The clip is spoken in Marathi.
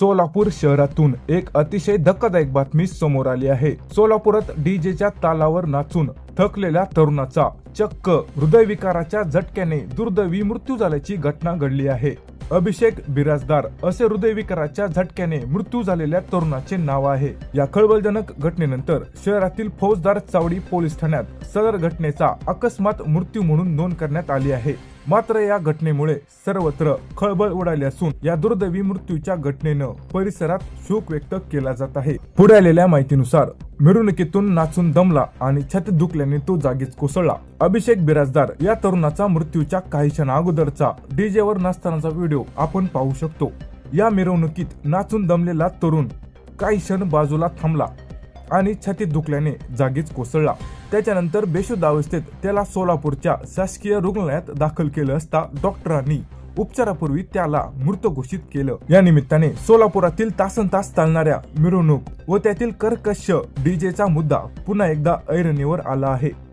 सोलापूर शहरातून एक अतिशय धक्कादायक बातमी समोर आली आहे. सोलापुरात डीजेच्या तालावर नाचून थकलेल्या तरुणाचा चक्क हृदयविकाराच्या झटक्याने दुर्दैवी मृत्यू झाल्याची घटना घडली आहे. अभिषेक बिराजदार असे हृदयविकाराच्या झटक्याने मृत्यू झालेल्या तरुणाचे नाव आहे. या खळबळजनक घटनेनंतर शहरातील फौजदार चावडी पोलीस ठाण्यात सदर घटनेचा अकस्मात मृत्यू म्हणून नोंद करण्यात आली आहे. मात्र या घटनेमुळे सर्वत्र खळबळ उडाली असून या दुर्दैवी मृत्यूच्या घटनेनं परिसरात शोक व्यक्त केला जात आहे. पुढे आलेल्या माहितीनुसार मिरवणुकीतून नाचून दमला आणि छत दुखल्याने तो जागीच कोसळला. अभिषेक बिराजदार या तरुणाचा मृत्यूच्या काही क्षणा अगोदरचा डीजेवर नाचतानाचा व्हिडिओ आपण पाहू शकतो. या मिरवणुकीत नाचून दमलेला तरुण काही क्षण बाजूला थांबला आणि छातीत दुखल्याने जागीच कोसळला. त्याच्यानंतर बेशुद्ध अवस्थेत त्याला सोलापूरच्या शासकीय रुग्णालयात दाखल केलं असता डॉक्टरांनी उपचारापूर्वी त्याला मृत घोषित केलं. या निमित्ताने सोलापुरातील तासन तास चालणाऱ्या मिरवणूक व त्यातील कर्कश डीजेचा मुद्दा पुन्हा एकदा ऐरणीवर आला आहे.